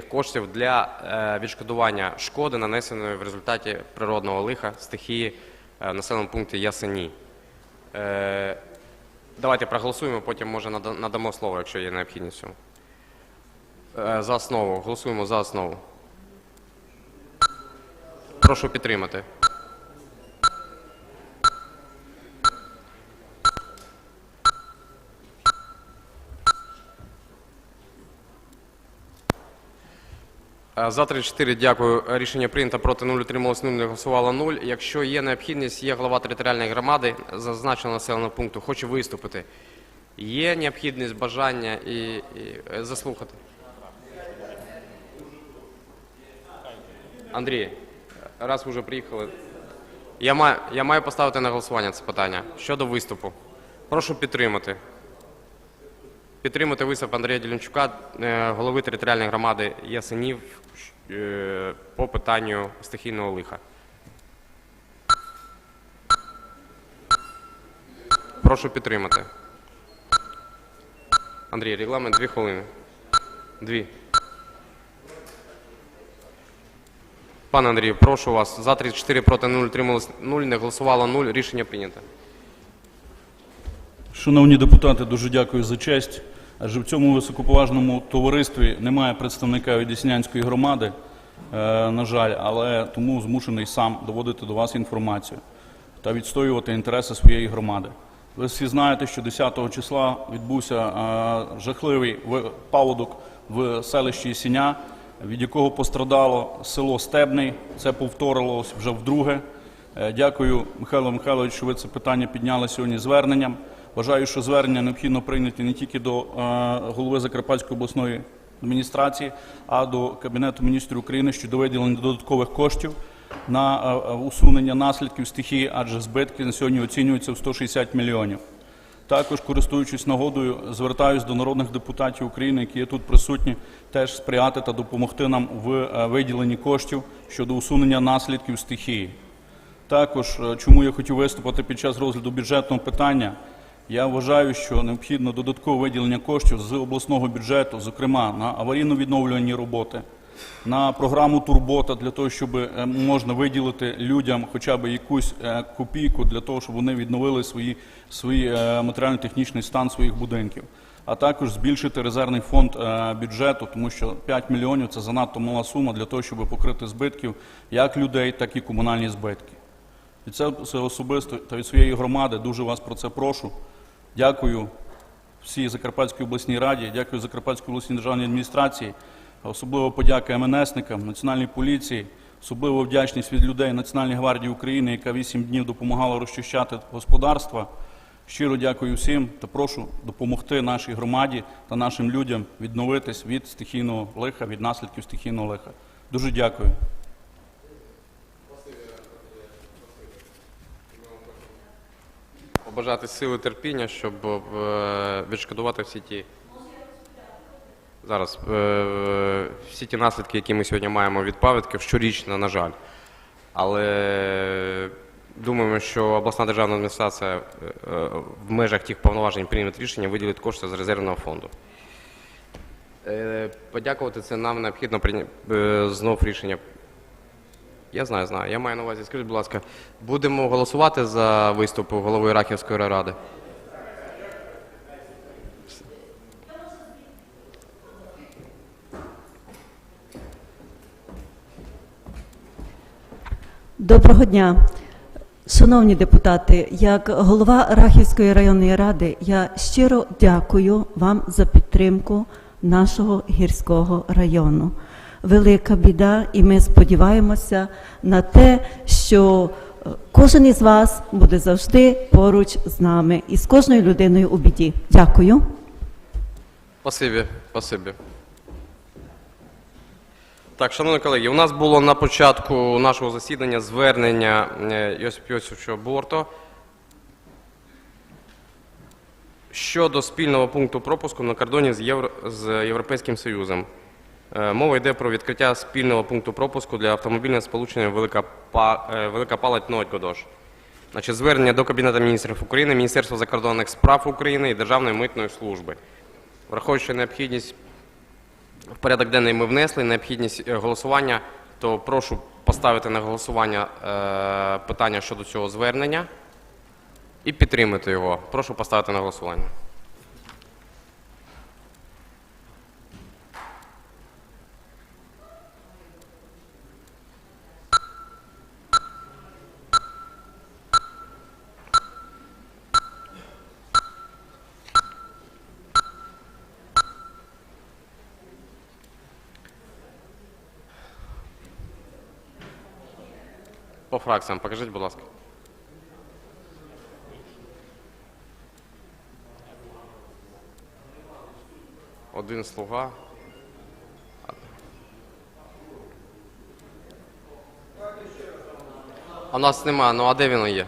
коштів для е, відшкодування шкоди, нанесеної в результаті природного лиха стихії е, в населеному пункті Ясені. Е, Давайте проголосуємо, потім може надамо слово, якщо є необхідність. За основу. Голосуємо за основу. Прошу підтримати. За 34 дякую. Рішення прийнято. Проти 0, утрималось 0, не голосувало 0. Якщо є необхідність, є голова територіальної громади зазначеного населеного пункту, хоче виступити. Є необхідність, бажання і, і е, заслухати. Андрій, раз вже приїхали, я маю, я маю поставити на голосування це питання щодо виступу. Прошу підтримати. Підтримати виступ Андрія Ділянчука, е, голови територіальної громади Ясенів е, по питанню стихійного лиха. Прошу підтримати. Андрій, регламент дві хвилини. Дві. Пане Андрію, прошу вас. За 34 проти 0, утрималось 0, не голосувало 0. Рішення прийнято. Шановні депутати, дуже дякую за честь. Адже в цьому високоповажному товаристві немає представника від Деснянської громади, е, на жаль, але тому змушений сам доводити до вас інформацію та відстоювати інтереси своєї громади. Ви всі знаєте, що 10 числа відбувся е, жахливий випадок в селищі Сіня, від якого пострадало село Стебний. Це повторилось вже вдруге. Е, Дякую, Михайло Михайлович, що ви це питання підняли сьогодні зверненням. Вважаю, що звернення необхідно прийняти не тільки до е, голови Закарпатської обласної адміністрації, а до Кабінету міністрів України щодо виділення додаткових коштів на е, усунення наслідків стихії, адже збитки на сьогодні оцінюються в 160 мільйонів. Також, користуючись нагодою, звертаюся до народних депутатів України, які є тут присутні, теж сприяти та допомогти нам в е, виділенні коштів щодо усунення наслідків стихії. Також, е, чому я хотів виступити під час розгляду бюджетного питання, я вважаю, що необхідно додаткове виділення коштів з обласного бюджету, зокрема на аварійно-відновлювальні роботи, на програму Турбота для того, щоб е, можна виділити людям хоча б якусь е, копійку для того, щоб вони відновили свої, свій е, матеріально-технічний стан своїх будинків. А також збільшити резервний фонд бюджету, тому що 5 мільйонів це занадто мала сума для того, щоб покрити збитків як людей, так і комунальні збитки. Це це особисто та від своєї громади дуже вас про це прошу. Дякую всій Закарпатській обласній раді, дякую Закарпатській обласній державній адміністрації, особливо подяка МНСникам, Національній поліції, особливо вдячність від людей Національної гвардії України, яка вісім днів допомагала розчищати господарства. Щиро дякую всім та прошу допомогти нашій громаді та нашим людям відновитись від стихійного лиха, від наслідків стихійного лиха. Дуже дякую. Побажати сили терпіння, щоб е, відшкодувати всі ті. Зараз е, всі ті наслідки, які ми сьогодні маємо від паводків, щорічно, на жаль. Але думаємо, що обласна державна адміністрація е, в межах тих повноважень прийме рішення виділить кошти з резервного фонду. Подякувати це нам необхідно знов рішення. Я знаю, знаю. Я маю на увазі. Скажіть, будь ласка, будемо голосувати за виступ голови Рахівської ради? Доброго дня. Шановні депутати, як голова Рахівської районної ради, я щиро дякую вам за підтримку нашого гірського району. Велика біда, і ми сподіваємося на те, що е, кожен із вас буде завжди поруч з нами і з кожною людиною у біді. Дякую. Спасибі, спасибі. Так, шановні колеги, у нас було на початку нашого засідання звернення е, Йосипа Йосифовича Борто щодо спільного пункту пропуску на кордоні з, Євро... з Європейським Союзом. Е, Мова йде про відкриття спільного пункту пропуску для автомобільного сполучення Велика, е, Велика Палать Нойкодош. Значить, звернення до Кабінету міністрів України, Міністерства закордонних справ України і Державної митної служби. Враховуючи необхідність в порядок денний ми внесли необхідність е, голосування, то прошу поставити на голосування питання щодо цього звернення і підтримати його. Прошу поставити на голосування. По фракціям покажіть, будь ласка. Один слуга. А нас немає, ну а де він є?